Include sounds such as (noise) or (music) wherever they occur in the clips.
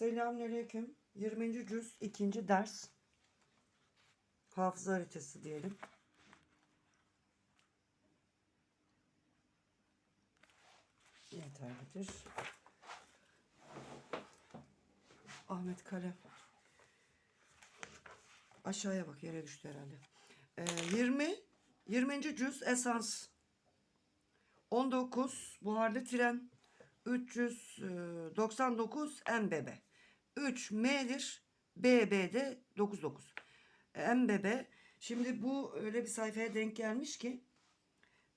Selamünaleyküm. 20. cüz 2. ders. Hafıza haritası diyelim. Yeterlidir. Ahmet kalem. Aşağıya bak yere düştü herhalde. Ee, 20 20. cüz esans. 19 buharlı tren. 399 MBB. 3 M'dir. BB'de 99. MBB. Şimdi bu öyle bir sayfaya denk gelmiş ki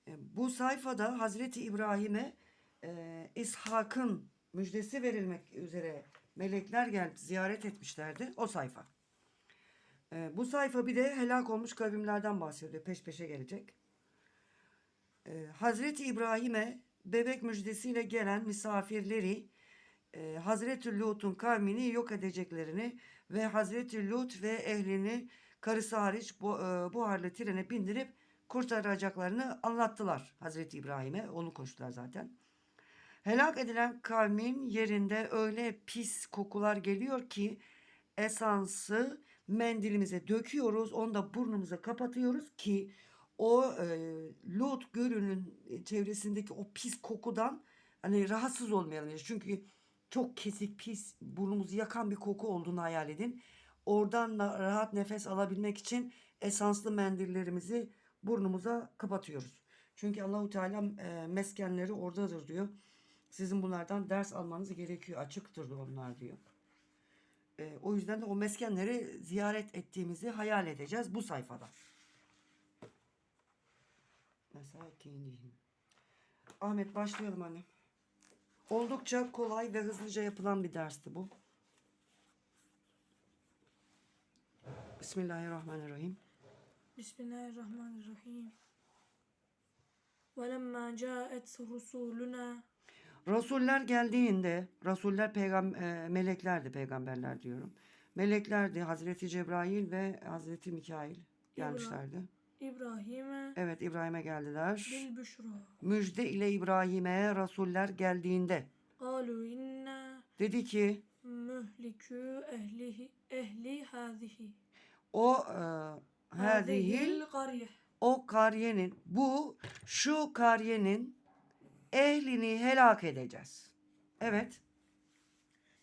e, bu sayfada Hazreti İbrahim'e e, İshak'ın müjdesi verilmek üzere melekler gelip ziyaret etmişlerdi. O sayfa. E, bu sayfa bir de helak olmuş kavimlerden bahsediyor. Peş peşe gelecek. E, Hazreti İbrahim'e bebek müjdesiyle gelen misafirleri e, Hazreti Lut'un kavmini yok edeceklerini ve Hazreti Lut ve ehlini karısı hariç bu, e, buharlı trene bindirip kurtaracaklarını anlattılar Hazreti İbrahim'e. Onu koştular zaten. Helak edilen kavmin yerinde öyle pis kokular geliyor ki esansı mendilimize döküyoruz. Onu da burnumuza kapatıyoruz ki o e, Lut Gölü'nün çevresindeki o pis kokudan hani rahatsız olmayalım. Çünkü çok kesik, pis, burnumuzu yakan bir koku olduğunu hayal edin. Oradan da rahat nefes alabilmek için esanslı mendillerimizi burnumuza kapatıyoruz. Çünkü Allahu Teala e, meskenleri oradadır diyor. Sizin bunlardan ders almanız gerekiyor. Açıktır onlar diyor. E, o yüzden de o meskenleri ziyaret ettiğimizi hayal edeceğiz bu sayfada. Mesela. Ahmet başlayalım anne. Oldukça kolay ve hızlıca yapılan bir dersti bu. Bismillahirrahmanirrahim. Bismillahirrahmanirrahim. وَلَمَّا جَاءَتْ رُسُولُنَا Rasuller geldiğinde, Rasuller peygam e, meleklerdi, peygamberler diyorum. Meleklerdi Hazreti Cebrail ve Hazreti Mikail gelmişlerdi. İbrahim'e Evet İbrahim'e geldiler. bil büşra. Müjde ile İbrahim'e rasuller geldiğinde Kalu inna dedi ki mühlikü ehlihi, ehli hazihi. o e, hadihil o kariyenin bu şu kariyenin ehlini helak edeceğiz. Evet.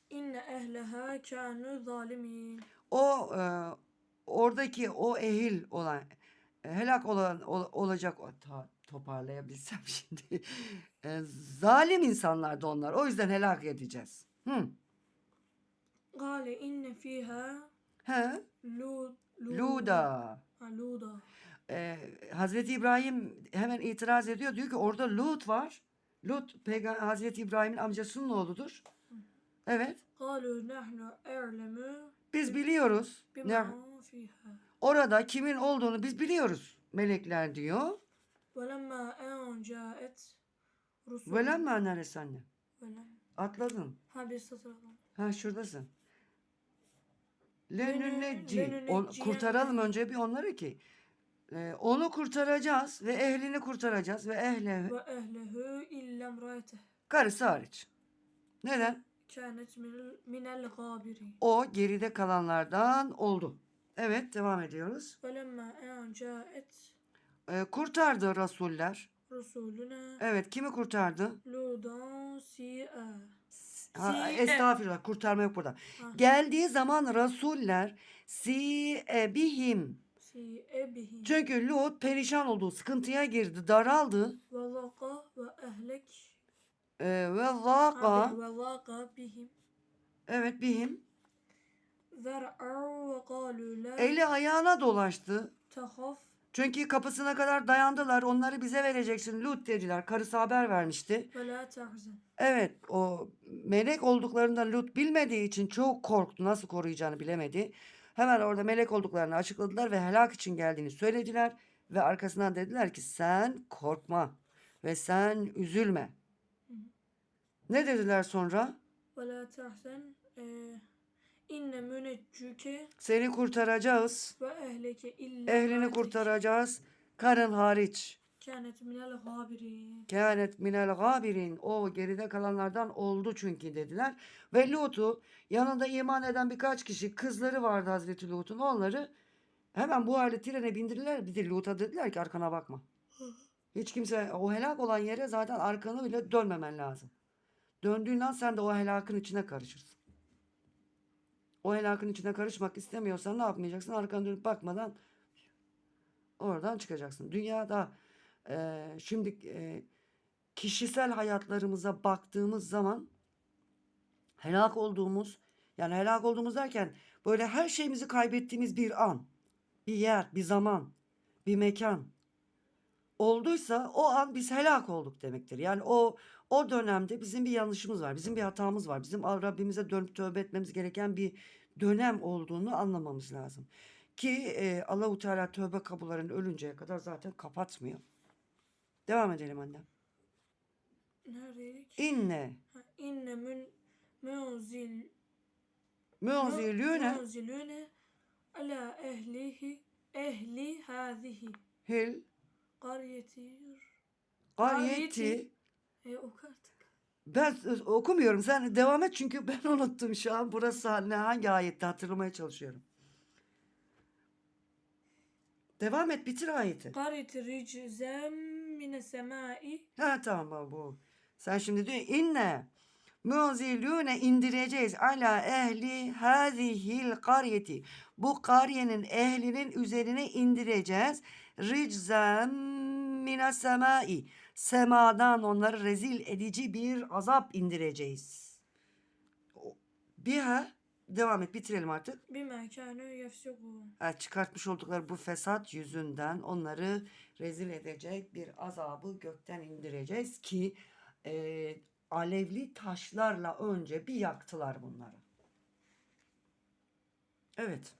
İnne ehleha kânü zalimin. O e, oradaki o ehil olan helak olan ol- olacak ta, toparlayabilsem (laughs) şimdi. E, zalim insanlardı onlar. O yüzden helak edeceğiz. Hı. Gâle inne fiha He? lud, lud- Luda. Ha, luda. E, Hazreti İbrahim hemen itiraz ediyor. Diyor ki orada Lut var. Lut Peygamber Hazreti İbrahim'in amcasının oğludur. Evet. Nahnu Biz biliyoruz. Ne? bima fiha. Orada kimin olduğunu biz biliyoruz. Melekler diyor. Velemma en caet rusul. Velemma neresi anne? Atladın. Ha bir satır. Ha şuradasın. Lenü- Lenünneci. On- Kurtaralım önce bir onları ki. Ee, onu kurtaracağız ve ehlini kurtaracağız ve ehle Ve ehlehu imraeteh. karısı hariç. Neden? Kânet minel, gâbirin. O geride kalanlardan oldu. Evet devam ediyoruz. Velemma en caet Ee, kurtardı rasuller. rusuluna Evet kimi kurtardı? ludan si'a. Ha, Si- estağfurullah kurtarma yok burada. Ha. Geldiği zaman rasuller si bihim. Si'e bihim. Çünkü Lut perişan oldu, sıkıntıya girdi, daraldı. Ve zaka ve ehlek. Ee, ve Ha, zaka Ve zaka bihim. evet bihim Zer'u ve kâlû la eli ayağına dolaştı. Çünkü kapısına kadar dayandılar. Onları bize vereceksin Lut dediler. Karısı haber vermişti. Evet o melek olduklarından Lut bilmediği için çok korktu. Nasıl koruyacağını bilemedi. Hemen orada melek olduklarını açıkladılar ve helak için geldiğini söylediler. Ve arkasından dediler ki sen korkma ve sen üzülme. Ne dediler sonra? Tahzen. e, İnne müneccüke Seni kurtaracağız. ve ehleke illa Ehlini kurtaracağız. Karın hariç. Kânet minel gâbirin. Kânet minel gâbirin. O geride kalanlardan oldu çünkü dediler. Ve Lut'u yanında iman eden birkaç kişi kızları vardı Hazreti Lut'un. Onları hemen bu hale trene bindirdiler. Bir de Lut'a dediler ki arkana bakma. Hiç kimse o helak olan yere zaten arkanı bile dönmemen lazım. Döndüğün an sen de o helakın içine karışırsın. O helakın içine karışmak istemiyorsan ne yapmayacaksın? Arkana dönüp bakmadan oradan çıkacaksın. Dünyada e, şimdi e, kişisel hayatlarımıza baktığımız zaman helak olduğumuz yani helak olduğumuz derken böyle her şeyimizi kaybettiğimiz bir an, bir yer, bir zaman, bir mekan olduysa o an biz helak olduk demektir. Yani o o dönemde bizim bir yanlışımız var, bizim bir hatamız var, bizim Rabbimize dönüp tövbe etmemiz gereken bir dönem olduğunu anlamamız lazım. Ki e, Allahu Teala tövbe kapılarını ölünceye kadar zaten kapatmıyor. Devam edelim annem. Neredeydik? İnne Ha, İnne mün munzil münzilüne munzilüne ala ehlihi ehli hâzihi hil qaryeti e oku artık. ben okumuyorum sen devam et çünkü (laughs) ben unuttum şu an burası ne hangi ayette hatırlamaya çalışıyorum. Devam et bitir ayeti. Qaryeti riczem mine semai Ha tamam bu. Sen şimdi diyor inne münzilüne indireceğiz ala ehli hazihil karyeti. Bu karyenin ehlinin üzerine indireceğiz. Riczen mine semai. Semadan onları rezil edici bir azap indireceğiz. Biha devam et bitirelim artık. bima kânû yefsukûn. Ha, çıkartmış oldukları bu fesat yüzünden onları rezil edecek bir azabı gökten indireceğiz ki e, alevli taşlarla önce bir yaktılar bunları. Evet.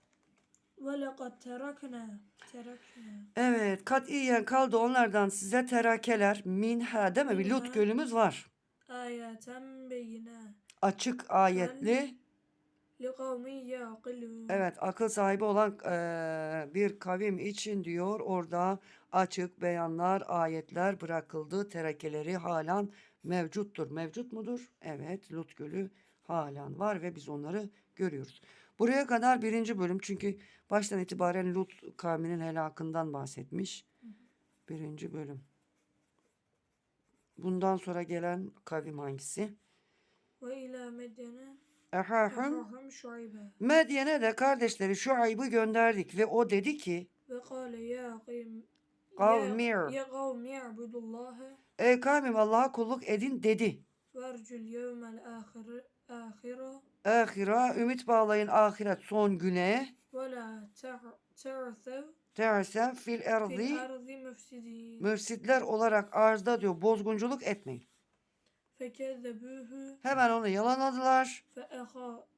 Terakna terakna Evet katiyen kaldı onlardan size terakeler minha değil mi? Bir Lut gölümüz var. ayetem beyina Açık ayetli. Evet akıl sahibi olan eee, bir kavim için diyor orada açık beyanlar, ayetler bırakıldı. Terekeleri halen mevcuttur. Mevcut mudur? Evet Lut Gölü halen var ve biz onları görüyoruz. Buraya kadar birinci bölüm çünkü baştan itibaren Lut kavminin helakından bahsetmiş. Birinci bölüm. Bundan sonra gelen kavim hangisi? Ve ilâ medyene Ehahum. Medyen'e de kardeşleri Şuayb'ı gönderdik ve o dedi ki Ve kâle ya kavm Kavmi. ya, ya kavmi ya'budullâhe Ey kavmim Allah'a kulluk edin dedi. vercul yevmel ahire ahira ümit bağlayın ahiret son güne. ve la te'arthev Tersen fil müfsidin. müfsitler olarak arzda diyor bozgunculuk etmeyin. Fekezzebûhü Hemen onu yalanladılar. fe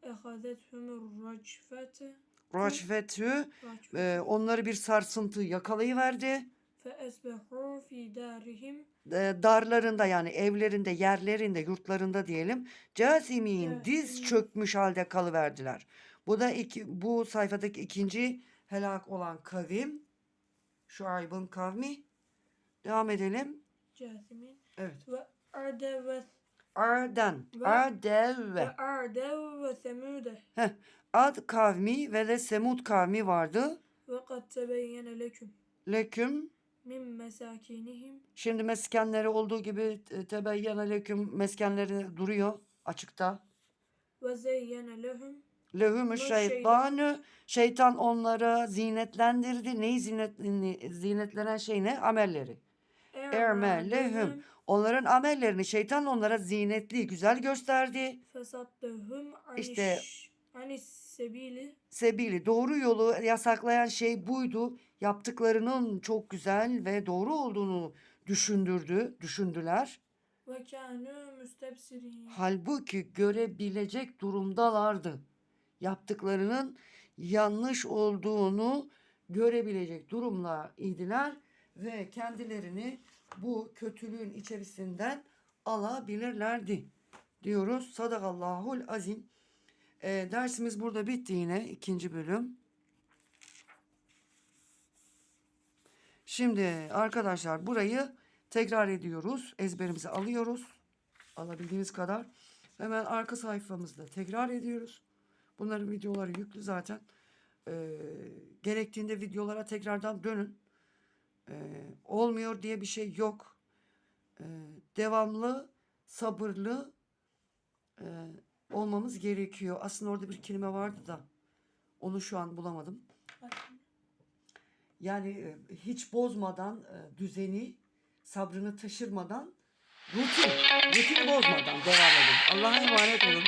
ehadethumur racfete Raşfetü e, onları bir sarsıntı yakalayıverdi. Fe esbehû fi darihim E, darlarında yani evlerinde, yerlerinde, yurtlarında diyelim. Casimin Evet. diz çökmüş halde kalıverdiler. Bu da iki, bu sayfadaki ikinci helak olan kavim. Şuayb'ın kavmi. Devam edelim. casimin Evet. ve arde ve Arden. Ve- Ardev. ve arde ve semude Heh. Ad kavmi ve de Semud kavmi vardı. ve kad tebeyyene leküm Leküm. Min mesakinihim Şimdi meskenleri olduğu gibi e, tebeyyene leküm meskenleri duruyor açıkta. ve zeyyene lehum Lehumü şeytanı şeytan onlara zinetlendirdi. Neyi zinet, zinetlenen şey ne? Amelleri. Ermelehum. Onların amellerini şeytan onlara zinetli, güzel gösterdi. fesaddehum İşte- sebili Sebili doğru yolu yasaklayan şey buydu. Yaptıklarının çok güzel ve doğru olduğunu düşündürdü, düşündüler. ve kânû müstebsirin Halbuki görebilecek durumdalardı. Yaptıklarının yanlış olduğunu görebilecek durumlar idiler ve kendilerini bu kötülüğün içerisinden alabilirlerdi. Diyoruz. Sadakallahul azim. Ee, dersimiz burada bitti yine ikinci bölüm. Şimdi arkadaşlar burayı tekrar ediyoruz. Ezberimizi alıyoruz. Alabildiğimiz kadar. Hemen arka sayfamızda tekrar ediyoruz. Bunların videoları yüklü zaten. Ee, gerektiğinde videolara tekrardan dönün. Ee, olmuyor diye bir şey yok. Ee, devamlı, sabırlı e, olmamız gerekiyor. Aslında orada bir kelime vardı da onu şu an bulamadım. Yani e, hiç bozmadan e, düzeni, sabrını taşırmadan rutin, rutin bozmadan devam edin. Allah'a emanet olun.